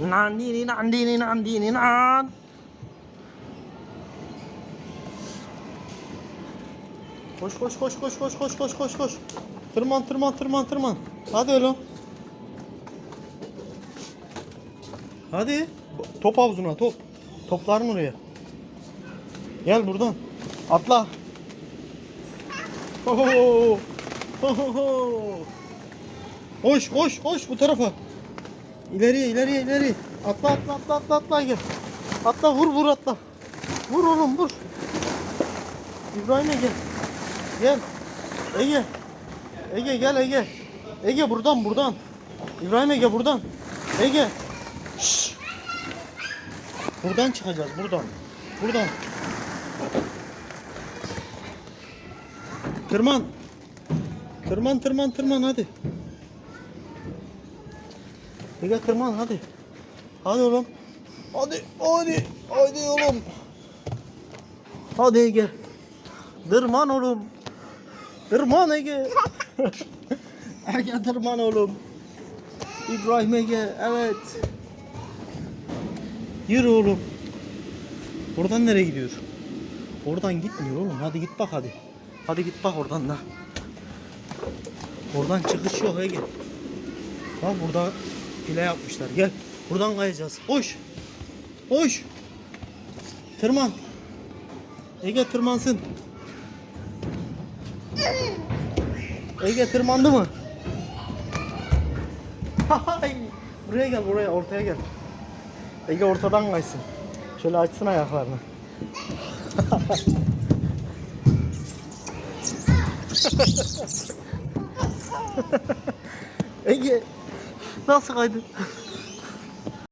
Nandini nandini nandini nan. Koş koş koş koş koş koş koş koş koş. Tırman tırman tırman tırman. Hadi oğlum. Hadi. Top havuzuna top. Topların oraya. Gel buradan. Atla. Ho ho ho. Ho ho ho. Koş koş koş bu tarafa. İleriye ileriye ileriye. Atla atla atla atla atla gel. Atla vur vur atla. Vur oğlum vur. İbrahim'e gel. Gel. Ege. Ege gel Ege. Ege buradan buradan. İbrahim Ege buradan. Ege. Şşş. Buradan çıkacağız buradan. Buradan. Tırman. Tırman tırman tırman hadi. Ege tırman hadi. Hadi oğlum. Hadi hadi hadi oğlum. Hadi Ege. Tırman oğlum. Tırman Ege. Ege tırman oğlum. İbrahim Ege evet. Yürü oğlum. Oradan nereye gidiyor? Oradan gitmiyor oğlum. Hadi git bak hadi. Hadi git bak oradan da. Oradan çıkış yok Ege. Bak burada file yapmışlar. Gel. Buradan kayacağız. Koş. Koş. Tırman. Ege tırmansın. Ege tırmandı mı? Buraya gel buraya ortaya gel. Ege ortadan kaysın. Şöyle açsın ayaklarını. Ege nasıl kaydın?